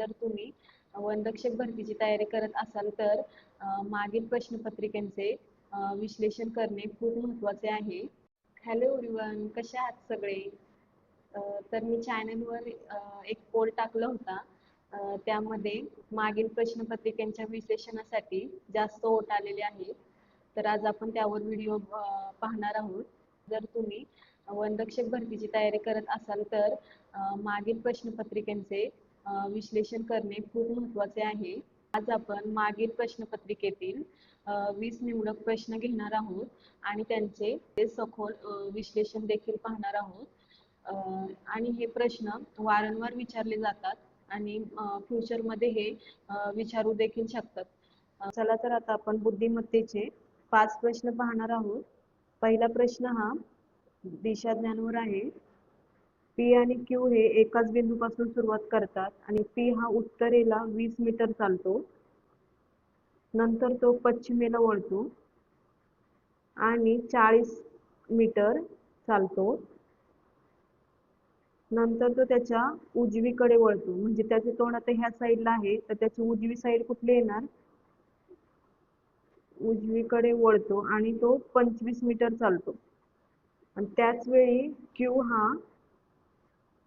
जर तुम्ही वनरक्षक भरतीची तयारी करत असाल तर मागील प्रश्नपत्रिकांचे विश्लेषण करणे खूप महत्त्वाचे आहे. हॅलो एव्हरीवन कसे आहात सगळे? तर मी चॅनलवर एक पोल टाकला होता. त्यामध्ये मागील प्रश्नपत्रिकांच्या विश्लेषणासाठी जास्त वोट आलेले आहेत तर आज आपण त्यावर व्हिडिओ पाहणार आहोत. जर तुम्ही वनरक्षक भरतीची तयारी करत असाल तर मागील प्रश्नपत्रिकांचे विश्लेषण करणे खूप महत्त्वाचे आहे. आज आपण मागील प्रश्नपत्रिकेतील वीस निवडक प्रश्न घेणार आहोत आणि त्यांचे ते सखोल विश्लेषण देखील पाहणार आहोत. आणि हे प्रश्न वारंवार विचारले जातात आणि फ्युचरमध्ये हे विचारू देखील शकतात. चला तर आता आपण बुद्धिमत्तेचे पाच प्रश्न पाहणार आहोत. पहिला प्रश्न हा दिशा ज्ञानवर आहे. पी आणि क्यू हे एकाच बिंदूपासून सुरुवात करतात आणि पी हा उत्तरेला वीस मीटर चालतो. नंतर तो पश्चिमेला वळतो आणि चाळीस मीटर चालतो. नंतर तो त्याच्या उजवीकडे वळतो. म्हणजे त्याचे तोंड आता ह्या साईडला आहे तर त्याची उजवी साईड कुठली येणार? उजवीकडे वळतो आणि तो पंचवीस मीटर चालतो. आणि त्याच वेळी क्यू हा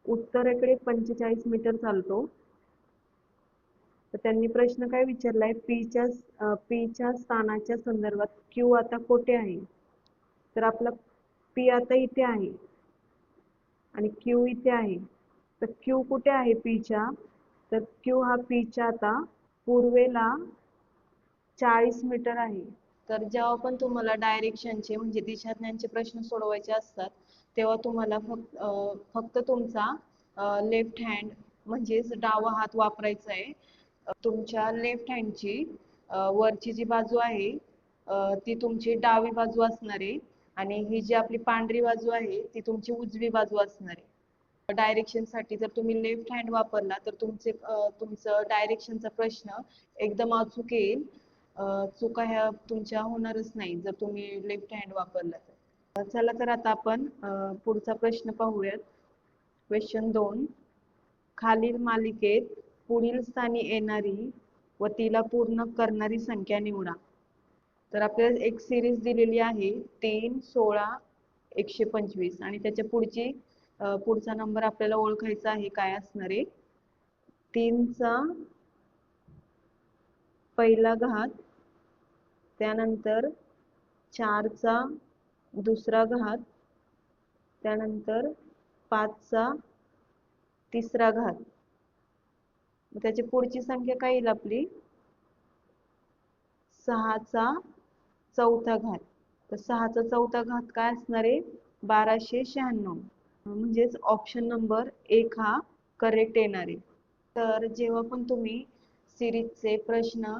उत्तरेकडे पंचेचाळीस मीटर चालतो. तर त्यांनी प्रश्न काय विचारलाय? पीच्या पीच्या स्थानाच्या संदर्भात क्यू आता कोठे आहे? तर आपला पी आता इथे आहे. आणि क्यू इथे आहे. तर क्यू कुठे आहे पीच्या तर क्यू हा पीच्या आता पूर्वेला चाळीस मीटर आहे. तर जेव्हा पण तुम्हाला डायरेक्शनचे म्हणजे दिशाज्ञांचे प्रश्न सोडवायचे असतात तेव्हा तुम्हाला फक्त फक्त तुमचा लेफ्ट हँड म्हणजेच डावा हात वापरायचा आहे. तुमच्या लेफ्ट हँडची वरची जी बाजू आहे ती तुमची डावी बाजू असणार आहे आणि ही जी आपली पांढरी बाजू आहे ती तुमची उजवी बाजू असणार आहे. डायरेक्शनसाठी जर तुम्ही लेफ्ट हँड वापरला तर तुमचे तुमचं डायरेक्शनचा प्रश्न एकदम अचूक येईल. चुका ह्या तुमच्या होणारच नाही जर तुम्ही लेफ्ट हँड वापरला तर. चला तर आता आपण पुढचा प्रश्न पाहूयात. क्वेश्चन दोन. खालील मालिकेत पुढील स्थानी येणारी व तिला पूर्ण करणारी संख्या निवडा. तर आपल्याला एक सिरीज दिलेली आहे तीन सोळा एकशे पंचवीस. आणि त्याच्या पुढची पुढचा नंबर आपल्याला ओळखायचा आहे काय असणार आहे? तीनचा पहिला घात त्यानंतर चारचा दुसरा घात त्यानंतर पाचचा तिसरा घात. त्याची पुढची संख्या काय येईल आपली? सहाचा चौथा घात. तर सहाचा चौथा घात काय असणार आहे? बाराशे शहाण्णव. म्हणजेच ऑप्शन नंबर एक हा करेक्ट येणार आहे. तर जेव्हा पण तुम्ही सिरीजचे प्रश्न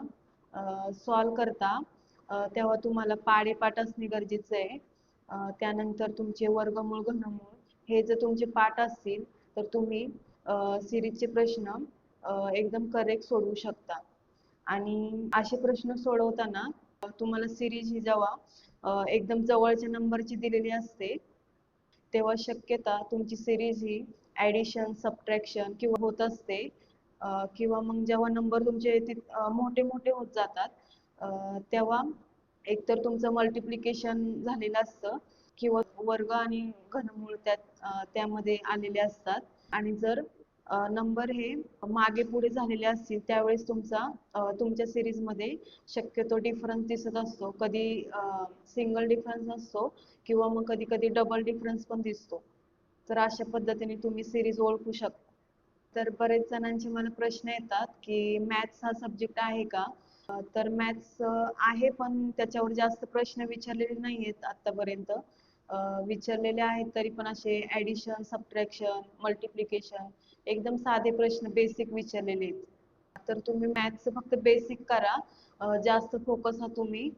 सॉल्व करता तेव्हा तुम्हाला पाडेपाठ असणे गरजेचं आहे. त्यानंतर तुमचे वर्गमूळ घनमूळ हे जर तुमचे पाठ असतील तर तुम्ही सिरीजचे प्रश्न एकदम करेक्ट सोडवू शकता. आणि असे प्रश्न सोडवताना तुम्हाला सिरीज ही जेव्हा एकदम जवळच्या नंबरची दिलेली असते तेव्हा शक्यता तुमची सिरीज ही ॲडिशन सबट्रॅक्शन किंवा होत असते. किंवा मग जेव्हा नंबर तुमचे मोठे मोठे होत जातात तेव्हा एकतर तुमचं मल्टिप्लिकेशन झालेलं असतं किंवा वर्ग आणि घनमूळ त्यात त्यामध्ये आलेले असतात. आणि जर नंबर हे मागे पुढे झालेले असतील त्यावेळेस तुमचा तुमच्या सिरीजमध्ये शक्यतो डिफरन्स दिसत असतो. कधी सिंगल डिफरन्स असतो किंवा मग कधी कधी डबल डिफरन्स पण दिसतो. तर अशा पद्धतीने तुम्ही सिरीज ओळखू शकता. तर बरेच जणांचे मला प्रश्न येतात की मॅथ्स हा सब्जेक्ट आहे का? तर मॅथ्स आहे पण त्याच्यावर जास्त प्रश्न विचारलेले नाही आहेत आतापर्यंत विचारलेले आहेत तरी पण असे ऍडिशन सबट्रॅक्शन मल्टिप्लिकेशन एकदम साधे प्रश्न बेसिक विचारलेले आहेत. तर तुम्ही मॅथ्स फक्त बेसिक करा. जास्त फोकस हा तुम्ही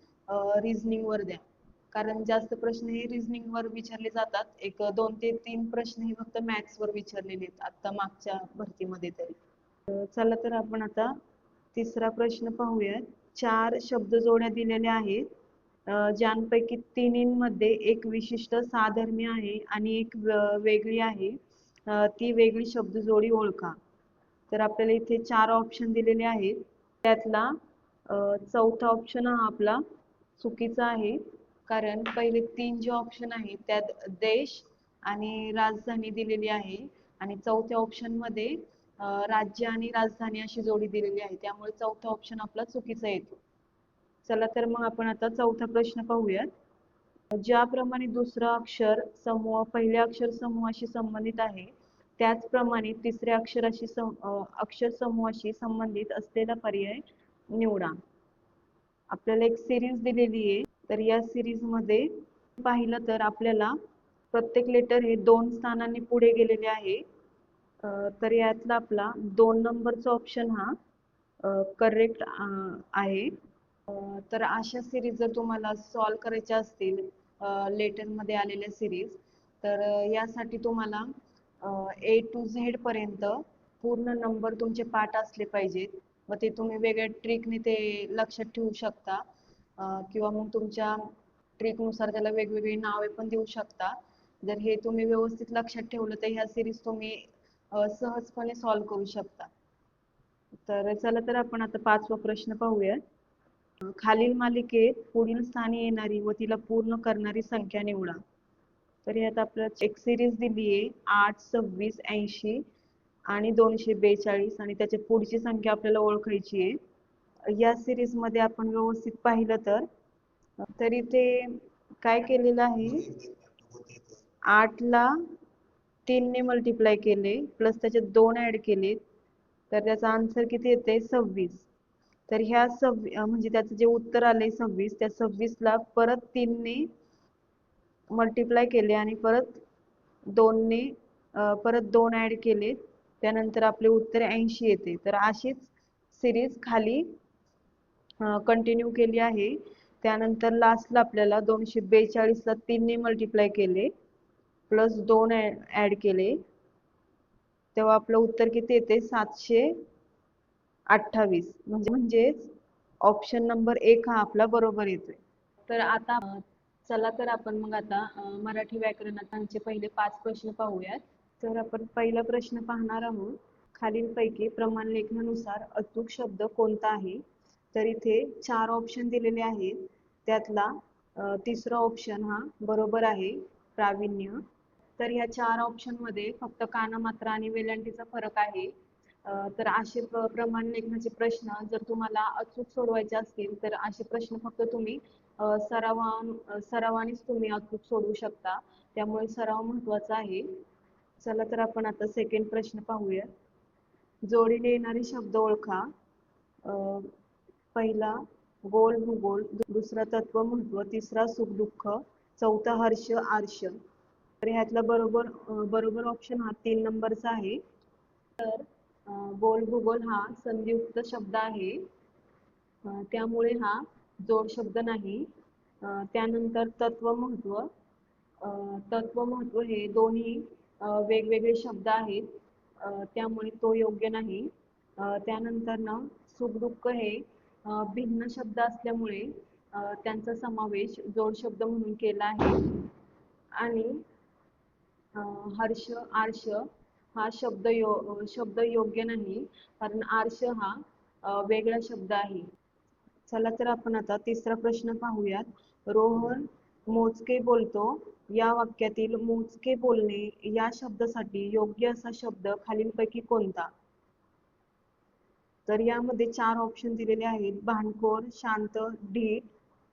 रिझनिंग वर द्या. कारण जास्त प्रश्न हे रिझनिंग वर विचारले जातात. एक दोन ते तीन प्रश्न हे फक्त मॅथ्स वर विचारलेले आहेत आता मागच्या भरतीमध्ये तरी चला तर आपण आता तिसरा प्रश्न पाहूयात. चार शब्द जोड्या दिलेल्या आहेत. ज्यांपैकी तिन्हींमध्ये एक विशिष्ट साधर्म्य आहे आणि एक वेगळी आहे. ती वेगळी शब्द जोडी ओळखा. तर आपल्याला इथे चार ऑप्शन दिलेले आहेत. त्यातला चौथा ऑप्शन हा आपला चुकीचा आहे. कारण पहिले तीन जे ऑप्शन आहेत त्यात देश आणि राजधानी दिलेली आहे. आणि चौथ्या ऑप्शनमध्ये राज्य आणि राजधानी अशी जोडी दिलेली आहे. त्यामुळे चौथा ऑप्शन आपला चुकीचा येतो. चला तर मग आपण आता चौथा प्रश्न पाहूयात. ज्याप्रमाणे दुसरा अक्षर समूह पहिल्या अक्षर समूहाशी संबंधित आहे त्याचप्रमाणे तिसऱ्या अक्षराशी अक्षर समूहाशी संबंधित असलेला पर्याय निवडा. आपल्याला एक सिरीज दिलेली आहे. तर या सिरीजमध्ये पाहिलं तर आपल्याला प्रत्येक लेटर हे दोन स्थानांनी पुढे गेलेले आहे. तर यातला आपला दोन नंबरचा ऑप्शन हा करेक्ट आहे. तर अशा सिरीज जर तुम्हाला सॉल्व करायच्या असतील लेटरमध्ये आलेल्या सिरीज तर यासाठी तुम्हाला ए टू झेड पर्यंत पूर्ण नंबर तुमचे पाठ असले पाहिजेत. व ते तुम्ही वेगळ्या ट्रिकने ते लक्षात ठेवू शकता. किंवा मग तुमच्या ट्रिकनुसार त्याला वेगवेगळी नावे पण देऊ शकता. जर हे तुम्ही व्यवस्थित लक्षात ठेवलं तर ह्या सिरीज तुम्ही सहजपणे सॉल्व करू शकता. तर चला तर आपण आता पाचवा प्रश्न पाहूया. खालील मालिकेत पुढील स्थानी येणारी व तिला पूर्ण करणारी संख्या निवडा. तर यात आपल्याला एक सिरीज दिली आहे आठ सव्वीस ऐंशी आणि दोनशे बेचाळीस आणि त्याच्या पुढची संख्या आपल्याला ओळखायची आहे. या सिरीजमध्ये आपण व्यवस्थित पाहिलं तर तर इथे काय केलेलं आहे? आठ ला तीनने मल्टिप्लाय केले प्लस त्याचे दोन ऍड केले तर त्याचा आन्सर किती येते? सव्वीस. तर ह्या सव्वी म्हणजे त्याचं जे उत्तर आले सव्वीस त्या सव्वीस ला परत तीनने मल्टिप्लाय केले आणि परत दोनने परत दोन ऍड केले. त्यानंतर आपले उत्तर ऐंशी येते. तर अशीच सिरीज खाली कंटिन्यू केली आहे. त्यानंतर लास्टला आपल्याला दोनशे बेचाळीसला तीनने मल्टिप्लाय केले. प्लस दोन ऍड केले. तेव्हा आपलं उत्तर किती येते? सातशे अठ्ठावीस. म्हणजे म्हणजेच ऑप्शन नंबर एक हा आपला बरोबर येतोय. तर आता चला तर आपण मग आता मराठी व्याकरणाचे पहिले पाच प्रश्न पाहूयात. तर आपण पहिला प्रश्न पाहणार आहोत. खालीलपैकी प्रमाण लेखनानुसार अचूक शब्द कोणता आहे? तर इथे चार ऑप्शन दिलेले आहेत. त्यातला तिसरा ऑप्शन हा बरोबर आहे. प्रावीण्य. तर ह्या चार ऑप्शनमध्ये फक्त कानामात्रा आणि वेलांटीचा फरक आहे. तर असे प्रमाण लेखनाचे प्रश्न जर तुम्हाला अचूक सोडवायचे असतील तर असे प्रश्न फक्त तुम्ही अं, सरावानेच तुम्ही अचूक सोडवू शकता. त्यामुळे सराव महत्त्वाचा आहे. चला तर आपण आता सेकंड प्रश्न पाहूया. जोडीने येणारे शब्द ओळखा. पहिला गोल भूगोल दुसरा तत्व महत्त्व तिसरा सुख दुःख चौथा हर्ष आर्ष. तर ह्यातला बरोबर बरोबर ऑप्शन हा तीन नंबरचा आहे. तर बोल भूगोल हा संधियुक्त शब्द आहे. त्यामुळे हा जोड शब्द नाही. त्यानंतर तत्व महत्त्व. तत्व महत्त्व हे दोन्ही वेगवेगळे शब्द आहेत. त्यामुळे तो योग्य नाही. त्यानंतर ना सुख दुःख हे भिन्न शब्द असल्यामुळे त्यांचा समावेश जोड शब्द म्हणून केला आहे. आणि हर्ष आर्ष हा शब्द यो शब्द योग्य नाही कारण आर्ष हा वेगळा शब्द आहे. चला तर आपण आता तिसरा प्रश्न पाहूयात. रोहन मोजके बोलतो. या वाक्यातील मोजके बोलणे या शब्दासाठी योग्य असा शब्द खालीलपैकी कोणता? तर यामध्ये चार ऑप्शन दिलेले आहेत. भांडखोर शांत ढीठ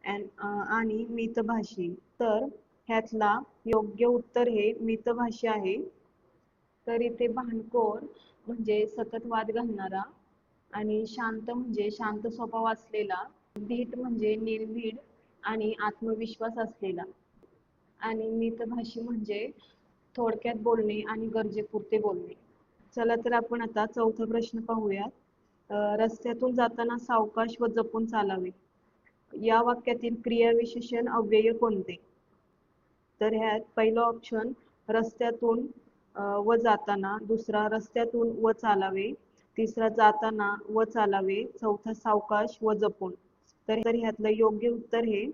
आणि मितभाषी. तर ह्यातला योग्य उत्तर हे मितभाषी आहे. तर इथे भांडखोर म्हणजे सतत वाद घालणारा आणि शांत म्हणजे शांत स्वभाव असलेला धीट म्हणजे निर्भीड आणि आत्मविश्वास असलेला. आणि मितभाषी म्हणजे थोडक्यात बोलणे आणि गरजेपुरते बोलणे. चला तर आपण आता चौथा प्रश्न पाहूयात. रस्त्यातून जाताना सावकाश व जपून चालावे. या वाक्यातील क्रियाविशेषण अव्यय कोणते? तर ह्यात पहिलं ऑप्शन रस्त्यातून व जाताना. दुसरा रस्त्यातून व चालावे. तिसरा जाताना व चालावे. चौथा सावकाश व जपून. तर ह्यातलं योग्य उत्तर हे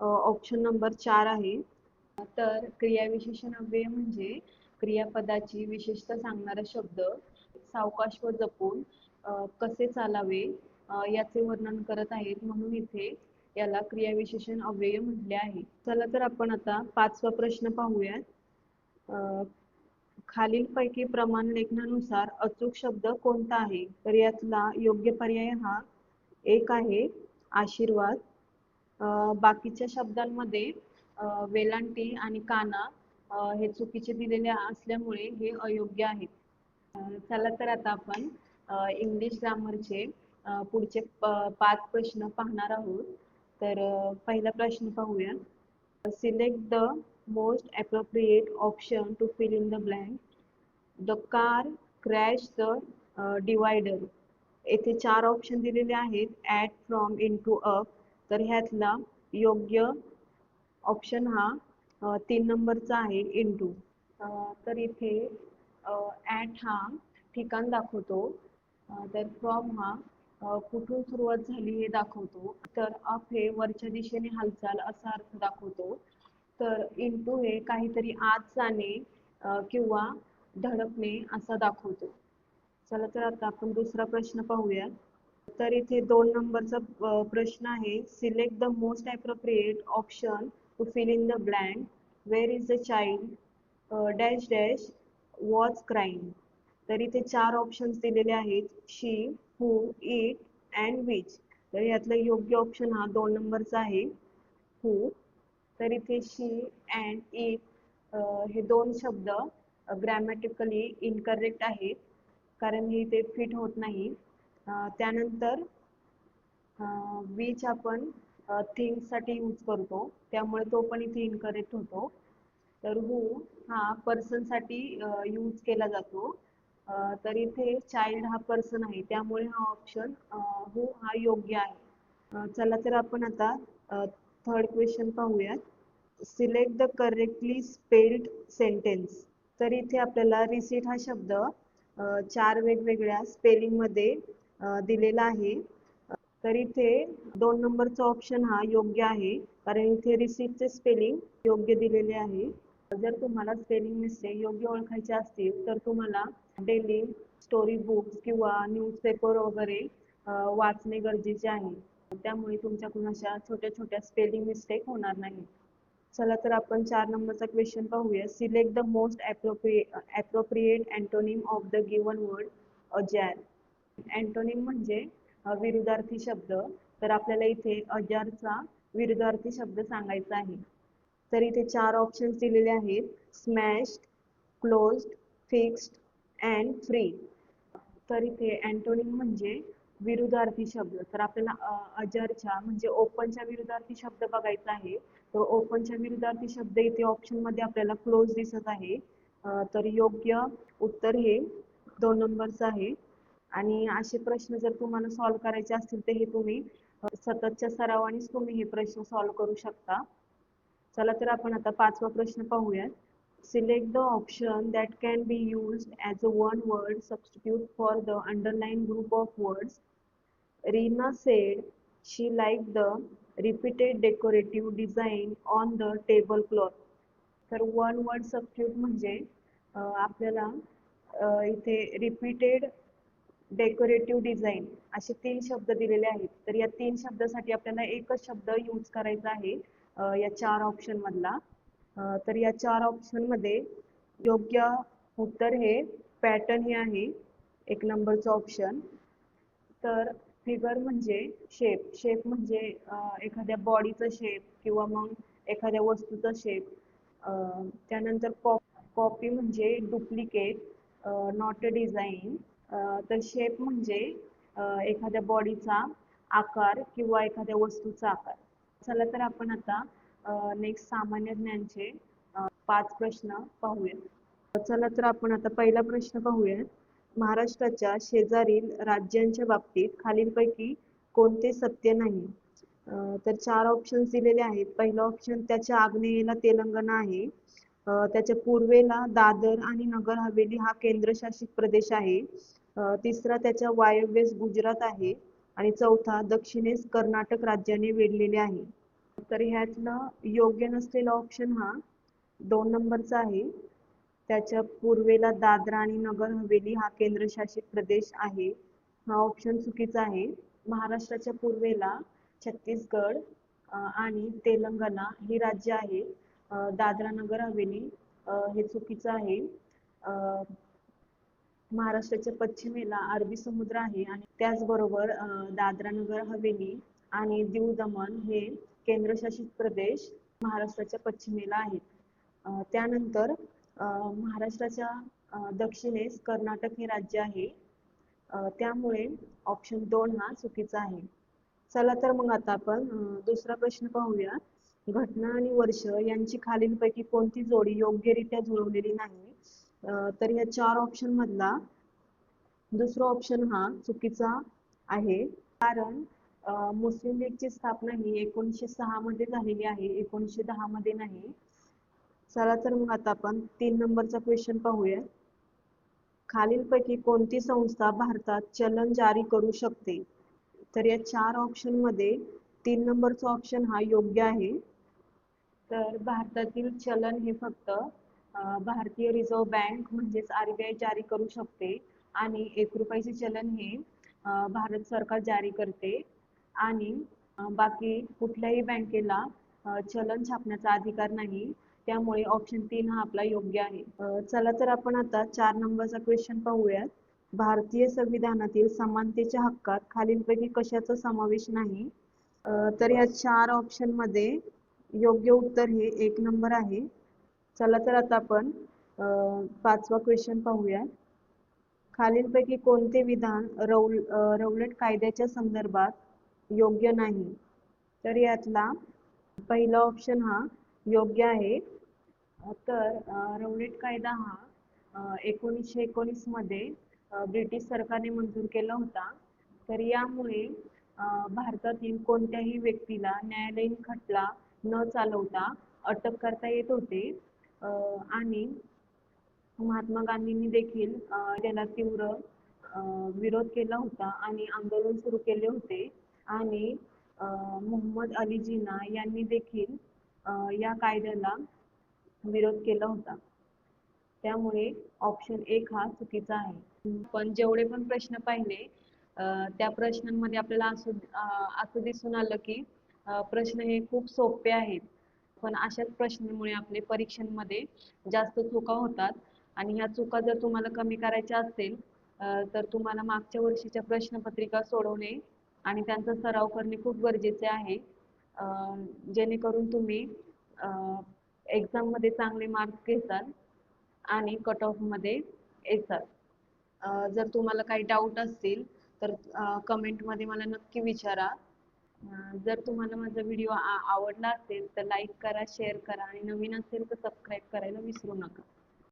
ऑप्शन नंबर चार आहे. तर क्रियाविशेषण अव्यय म्हणजे क्रियापदाची विशेषता सांगणारा शब्द सावकाश व जपून कसे चालावे याचे वर्णन करत आहेत. म्हणून इथे याला क्रियाविशेषण अव्यय म्हटले आहे. चला तर आपण आता पाचवा प्रश्न पाहूयात. खालीलपैकी प्रमाण लेखनानुसार अचूक शब्द कोणता आहे? तर यातला योग्य पर्याय हा एक आहे आशीर्वाद. बाकीच्या शब्दांमध्ये वेलांटी आणि काना हे चुकीचे दिलेले असल्यामुळे हे अयोग्य आहे चला तर आता आपण इंग्लिश ग्रामरचे पुढचे पाच प्रश्न पाहणार आहोत. तर पहिला प्रश्न पाहूया. Select the most appropriate option to fill in the blank the car crash the divider येथे चार ऑप्शन दिलेले आहेत. At from in to up तर ह्यातला योग्य ऑप्शन हा तीन नंबरचा आहे इन टू तर इथे ॲट हा ठिकाण दाखवतो. तर फ्रॉम हा कुठून सुरुवात झाली हे दाखवतो. तर अप हे वरच्या दिशेने हालचाल असा अर्थ दाखवतो. तर इंटू हे काहीतरी आत जाणे किंवा धडकणे असा दाखवतो. चला तर आता आपण दुसरा प्रश्न पाहूया. तर इथे दोन नंबरचा प्रश्न आहे. Select the most appropriate option to fill in the blank where is the child dash dash was crime तर इथे चार ऑप्शन्स दिलेले आहेत. She who it and which तर यातलं योग्य ऑप्शन हा दोन नंबरचा आहे. हू तर इथे शी अँड इट हे दोन शब्द ग्रॅमॅटिकली इनकरेक्ट आहेत. कारण हे इथे फिट होत नाही. त्यानंतर विच आपण थिंगसाठी यूज करतो. त्यामुळे तो पण इथे इनकरेक्ट होतो. तर हू हा पर्सनसाठी यूज केला जातो. तर इथे चाइल्ड हा पर्सन आहे. त्यामुळे हा ऑप्शन हो हा योग्य आहे. चला तर आपण आता थर्ड क्वेश्चन पाहूयात. Select the correctly spelled sentence तर इथे आपल्याला रिसीट हा शब्द चार वेगवेगळ्या स्पेलिंगमध्ये दिलेला आहे. तर इथे दोन नंबरचा ऑप्शन हा योग्य आहे. कारण इथे रिसीटचे स्पेलिंग योग्य दिलेले आहे. जर तुम्हाला स्पेलिंग मिस्टेक योग्य ओळखायचे असतील तर तुम्हाला डेली स्टोरी बुक्स किंवा न्यूजपेपर वगैरे वाचणे गरजेचे आहे. त्यामुळे तुमच्याकडून अशा छोट्या छोट्या स्पेलिंग मिस्टेक होणार नाही चला तर आपण चार नंबरचा क्वेश्चन पाहूया. Select the most appropriate antonym of the given word ajar antonym म्हणजे विरुद्धार्थी शब्द. तर आपल्याला इथे अजारचा विरुद्धार्थी शब्द सांगायचा आहे. तर इथे चार ऑप्शन्स दिलेले आहेत. Smashed closed fixed and free तर इथे अँटोनिम म्हणजे विरुद्धार्थी शब्द. तर आपल्याला अजरच्या म्हणजे ओपनच्या विरुद्धार्थी शब्द बघायचा आहे. तर ओपनच्या विरुद्धार्थी शब्द इथे ऑप्शनमध्ये आपल्याला क्लोज दिसत आहे. तर योग्य उत्तर हे दोन नंबरचं आहे. आणि असे प्रश्न जर तुम्हाला सॉल्व्ह करायचे असतील तर हे तुम्ही सततच्या सरावानेच तुम्ही हे प्रश्न सॉल्व्ह करू शकता. चला तर आपण आता पाचवा प्रश्न पाहूयात. Select the option that can be used as a one word substitute for the underlined group of words. Rina said she liked the repeated decorative design on the tablecloth. तर वन वर्ड सबस्टिट्यूट म्हणजे आपल्याला इथे repeated decorative design असे तीन शब्द दिलेले आहेत. तर या तीन शब्दासाठी आपल्याला एकच शब्द यूज करायचा आहे या चार ऑप्शन मधला. तर या चार ऑप्शनमध्ये योग्य उत्तर हे पॅटर्न हे आहे. एक नंबरचं ऑप्शन तर फिगर म्हणजे शेप शेप म्हणजे एखाद्या बॉडीचा शेप किंवा मग एखाद्या वस्तूचा शेप त्यानंतर कॉपी म्हणजे डुप्लिकेट नॉट अ डिझाईन तर शेप म्हणजे एखाद्या बॉडीचा आकार किंवा एखाद्या वस्तूचा आकार. चला तर आपण आता नेक्स्ट सामान्य ज्ञानचे पाच प्रश्न पाहूया चला तर आपण आता पहिला प्रश्न पाहूया महाराष्ट्राच्या शेजारील राज्यांच्या बाबतीत खालीलपैकी कोणते सत्य नाही? तर चार ऑप्शन्स दिलेले आहेत. पहिला ऑप्शन त्याच्या आग्नेयेला तेलंगणा आहे. त्याच्या पूर्वेला दादर आणि नगर हवेली हा केंद्रशासित प्रदेश आहे. तिसरा त्याच्या वायव्येस गुजरात आहे. आणि चौथा दक्षिणेस कर्नाटक राज्याने वेढलेले आहे. तर ह्यातलं योग्य नसलेला ऑप्शन हा दोन नंबरचा आहे. त्याच्या पूर्वेला दादरा आणि नगर हवेली हा केंद्रशासित प्रदेश आहे. हा ऑप्शन चुकीचा आहे. महाराष्ट्राच्या पूर्वेला छत्तीसगड आणि तेलंगणा ही राज्य आहे. दादरा नगर हवेली हे चुकीचं आहे. महाराष्ट्राच्या पश्चिमेला अरबी समुद्र आहे आणि त्याचबरोबर दादरा नगर हवेली आणि दीव दमण हे केंद्रशासित प्रदेश महाराष्ट्राच्या पश्चिमेला आहेत. त्यानंतर महाराष्ट्राच्या दक्षिणेस कर्नाटक हे राज्य आहे. त्यामुळे ऑप्शन दोन हा चुकीचा आहे. चला तर मग आता आपण दुसरा प्रश्न पाहूया. घटना आणि वर्ष यांची खालीलपैकी कोणती जोडी योग्यरित्या जुळवलेली नाही? तर या चार ऑप्शन मधला दुसरा ऑप्शन हा चुकीचा आहे. कारण मुस्लिम लीगची स्थापना ही एकोणीसशे सहा मध्ये झालेली आहे एकोणीसशे दहा मध्ये नाही. चला तर मग आता आपण तीन नंबरचा क्वेश्चन पाहूया. खालीलपैकी कोणती संस्था भारतात चलन जारी करू शकते? तर या चार ऑप्शनमध्ये तीन नंबरचा ऑप्शन हा योग्य आहे. तर भारतातील चलन हे फक्त भारतीय रिझर्व्ह बँक म्हणजेच आरबीआय जारी करू शकते. आणि एक रुपयाचे चलन हे भारत सरकार जारी करते. आणि बाकी कुठल्याही बँकेला चलन छापण्याचा अधिकार नाही. त्यामुळे ऑप्शन तीन हा आपला योग्य आहे. चला तर आपण आता चार नंबरचा क्वेश्चन पाहूयात. भारतीय संविधानातील समानतेच्या हक्कात खालीलपैकी कशाचा समावेश नाही? तर या चार ऑप्शनमध्ये योग्य उत्तर हे एक नंबर आहे. चला तर आता आपण पाचवा क्वेश्चन पाहूया खालीलपैकी कोणते विधान रौल रौलट कायद्याच्या संदर्भात योग्य नाही. तर यातला पहिला ऑप्शन हा योग्य आहे. तर रौनेट कायदा हा एकोणीसशे एकोणीसमध्ये ब्रिटिश सरकारने मंजूर केला होता. तर यामुळे भारतातील कोणत्याही व्यक्तीला न्यायालयीन खटला न चालवता अटक करता येत होते. आणि महात्मा गांधींनी देखील त्याला तीव्र विरोध केला होता आणि आंदोलन सुरू केले होते. आणि मोहम्मद अली जिना यांनी देखील या कायद्याला विरोध केला होता. त्यामुळे ऑप्शन एक हा चुकीचा आहे. पण जेवढे पण प्रश्न पाहिले त्या प्रश्नांमध्ये आपल्याला असं असं दिसून आलं की प्रश्न हे खूप सोपे आहेत. पण अशाच प्रश्नांमुळे आपले परीक्षांमध्ये जास्त चुका होतात. आणि ह्या चुका जर तुम्हाला कमी करायच्या असतील तर तुम्हाला मागच्या वर्षीच्या प्रश्नपत्रिका सोडवणे आणि त्यांचा सराव करणे खूप गरजेचे आहे. जेणेकरून तुम्ही एक्झाममध्ये चांगले मार्क्स घेसाल आणि कट ऑफमध्ये जर तुम्हाला काही डाऊट असतील तर कमेंटमध्ये मला नक्की विचारा. जर तुम्हाला माझा व्हिडिओ आवडला असेल तर लाईक करा शेअर करा आणि नवीन असेल तर सबस्क्राईब करायला विसरू नका.